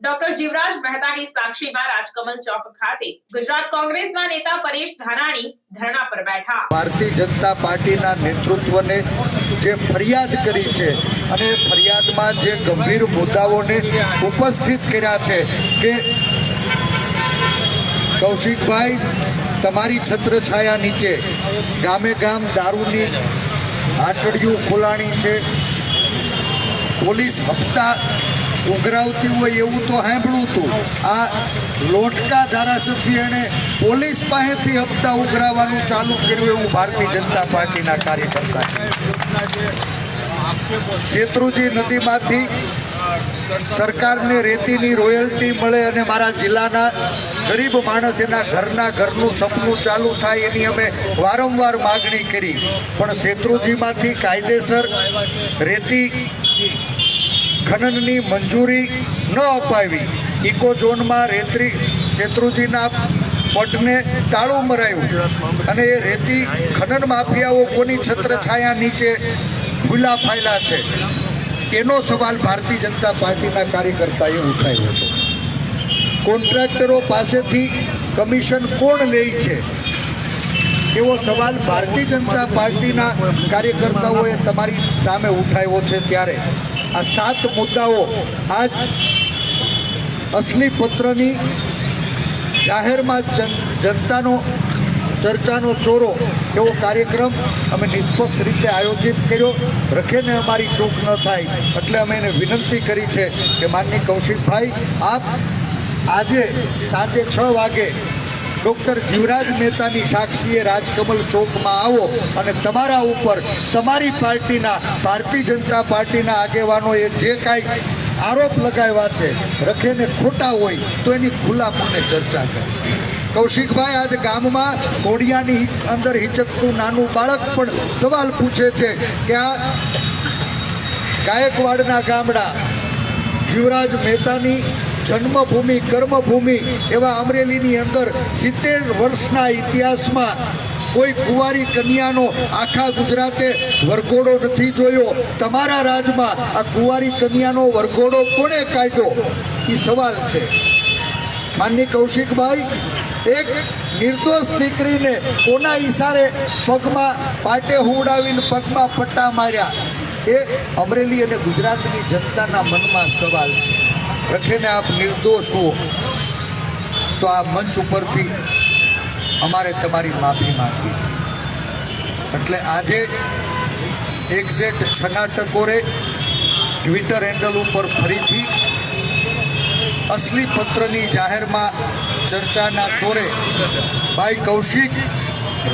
Doctor Jivraj મહેતાની સાક્ષીમાં રાજકમલ ચોક ખાતે ગુજરાત કોંગ્રેસના નેતા પરેશ ધારાણી ધરણા પર બેઠા. ભારતીય જનતા પાર્ટીના નેતૃત્વને જે ફરિયાદ કરી છે અને ફરિયાદમાં જે ગંભીર મુદ્દાઓને ઉપસ્થિત કર્યા છે કે કૌશિકભાઈ, તમારી છત્રછાયા નીચે ગામે ગામ દારૂની આટડિયું ખોલાણી છે, પોલીસ હપ્તા ઉઘરાવતી હોય એવું તો સાંભળ્યું હતું આ લોટકા ધારાસભ્ય એણે પોલીસ પાસેથી હપ્તા ઉઘરાવવાનું ચાલુ કર્યું એવું ભારતીય જનતા પાર્ટીના કાર્યકર્તા શેત્રુજી નદીમાંથી સરકારને રેતીની રોયલ્ટી મળે અને મારા જિલ્લાના ગરીબ માણસ એના ઘરના ઘરનું સપનું ચાલુ થાય એની અમે વારંવાર માગણી કરી. પણ શેત્રુજીમાંથી કાયદેસર રેતી ખનનની મંજૂરી ન અપાવી. ઇકો ઝોનમાં રેતી શેત્રુજીના પટને તાળું મરાયું અને એ રેતી ખનન માફિયાઓ કોની છત્રછાયા નીચે ફૂલા ફાયલા છે? એનો સવાલ ભારતીય જનતા પાર્ટીના કાર્યકર્તાએ ઉઠાવ્યો હતો. કોન્ટ્રાક્ટરો પાસેથી કમિશન કોણ લે છે? એવો સવાલ ભારતીય જનતા પાર્ટીના કાર્યકર્તાઓએ તમારી સામે ઉઠાવ્યો છે ત્યારે. આ સાત મુદ્દાઓ આજ અસલી પત્રની જાહેરમાં જન, જનતાનો ચર્ચાનો ચોરો એવો કાર્યક્રમ અમે નિષ્પક્ષ રીતે આયોજિત કર્યો. રખેને અમારી ચૂક ન થાય એટલે અમે એને વિનંતી કરી છે કે માનની કૌશિકભાઈ, આપ આજે સાંજે છ વાગે ડૉક્ટર જીવરાજ મહેતાની સાક્ષીએ રાજકમલ ચોકમાં આવો અને તમારા ઉપર તમારી પાર્ટીના, ભારતીય જનતા પાર્ટીના આગેવાનોએ જે કાંઈ આરોપ લગાવ્યા છે, રખેને ખોટા હોય તો એની ખુલ્લા મને ચર્ચા કરે. કૌશિકભાઈ, આજ ગામમાં કોડિયાની અંદર હિચકતું નાનું બાળક પણ સવાલ પૂછે છે કે આ ગાયકવાડના ગામડા જીવરાજ મહેતાની જન્મભૂમિ, કર્મભૂમિ એવા અમરેલીની અંદર સિત્તેર વર્ષના ઇતિહાસમાં કોઈ કુંવારી કન્યાનો આખા ગુજરાતે વરઘોડો નથી જોયો. તમારા રાજમાં આ કુંવારી કન્યાનો વરઘોડો કોણે કાઢ્યો? એ સવાલ છે. માનની કૌશિકભાઈ, એક નિર્દોષ દીકરીને કોના ઈશારે પગમાં પાટે હુવડાવીને પગમાં પટ્ટા માર્યા? એ અમરેલી અને ગુજરાતની જનતાના મનમાં સવાલ છે. રખેને આપ નિર્દોષ હો, તો આ મંચ ઉપરથી અમારે તમારી માફી માંગવી. એટલે આજે એક્ઝેક્ટ છના ટકોરે ટ્વિટર હેન્ડલ ઉપર ફરીથી અસલી પત્રની જાહેરમાં ચર્ચાના ચોરે ભાઈ કૌશિક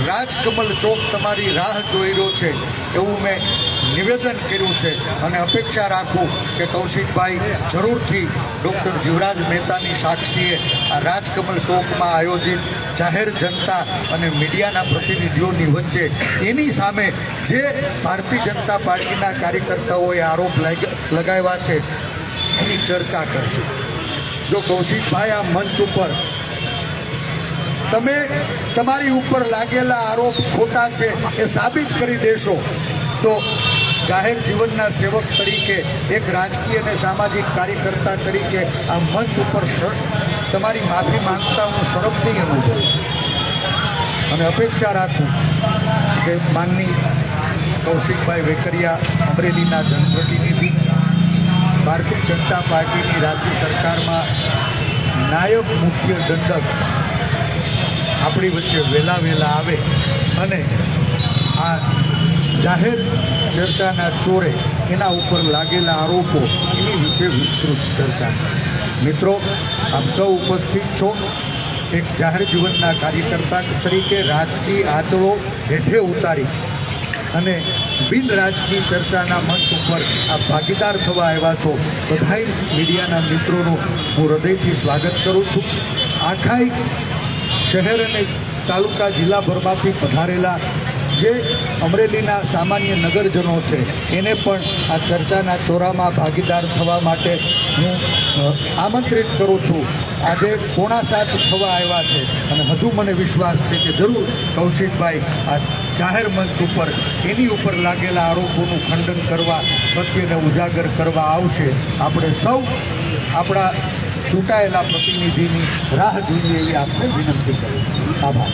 રાજકમલ ચોક તમારી રાહ જોઈ રહ્યો છે એવું મેં નિવેદન કર્યું છે અને અપેક્ષા રાખું કે કૌશિકભાઈ જરૂરથી ડૉક્ટર જીવરાજ મહેતાની સાક્ષીએ આ રાજકમલ ચોકમાં આયોજિત જાહેર જનતા અને મીડિયાના પ્રતિનિધિઓની વચ્ચે એની સામે જે ભારતીય જનતા પાર્ટીના કાર્યકર્તાઓએ આરોપ લાગ- લગાવ્યા છે એની ચર્ચા કરશે. જો કૌશિકભાઈ આ મંચ ઉપર તમે તમારી ઉપર લાગેલા આરોપ ખોટા છે એ સાબિત કરી દેશો. તો જાહેર જીવનના સેવક તરીકે, એક રાજકીય અને સામાજિક કાર્યકર્તા તરીકે આ મંચ ઉપર તમારી માફી માંગતા હું શરમની અનુભવું. અને અપેક્ષા રાખું કે માનની કૌશિકભાઈ વેકરિયા અમરેલીના જનપ્રતિનિધિ, ભારતીય જનતા પાર્ટીની રાજ્ય સરકારમાં નાયબ મુખ્ય દંડક આપણી વચ્ચે વહેલા વહેલા આવે અને આ જાહેર ચર્ચાના ચોરે એના ઉપર લાગેલા આરોપો એની વિશે વિસ્તૃત ચર્ચા. મિત્રો, આપ સૌ ઉપસ્થિત છો એક જાહેર જીવનના કાર્યકર્તા તરીકે રાજકીય આંચળો હેઠે ઉતારી અને બિન રાજકીય ચર્ચાના મંચ ઉપર આ ભાગીદાર થવા આવ્યા છો. બધાય મીડિયાના મિત્રોનું હું હૃદયથી સ્વાગત કરું છું. આખાય શહેર અને તાલુકા જિલ્લાભરમાંથી પધારેલા જે અમરેલીના સામાન્ય નગરજનો છે, એને પણ આ ચર્ચાના ચોરામાં ભાગીદાર થવા માટે હું આમંત્રિત કરું છું. આજે કોણા સાત થવા આવ્યા છે અને હજુ મને વિશ્વાસ છે કે જરૂર કૌશિકભાઈ આ જાહેર મંચ ઉપર, એની ઉપર લાગેલા આરોપોનું ખંડન કરવા, સત્યને ઉજાગર કરવા આવશે. આપણે સૌ આપણા ચૂંટાયેલા પ્રતિનિધિની રાહ જોઈએ એવી આપને વિનંતી કરું આભાર.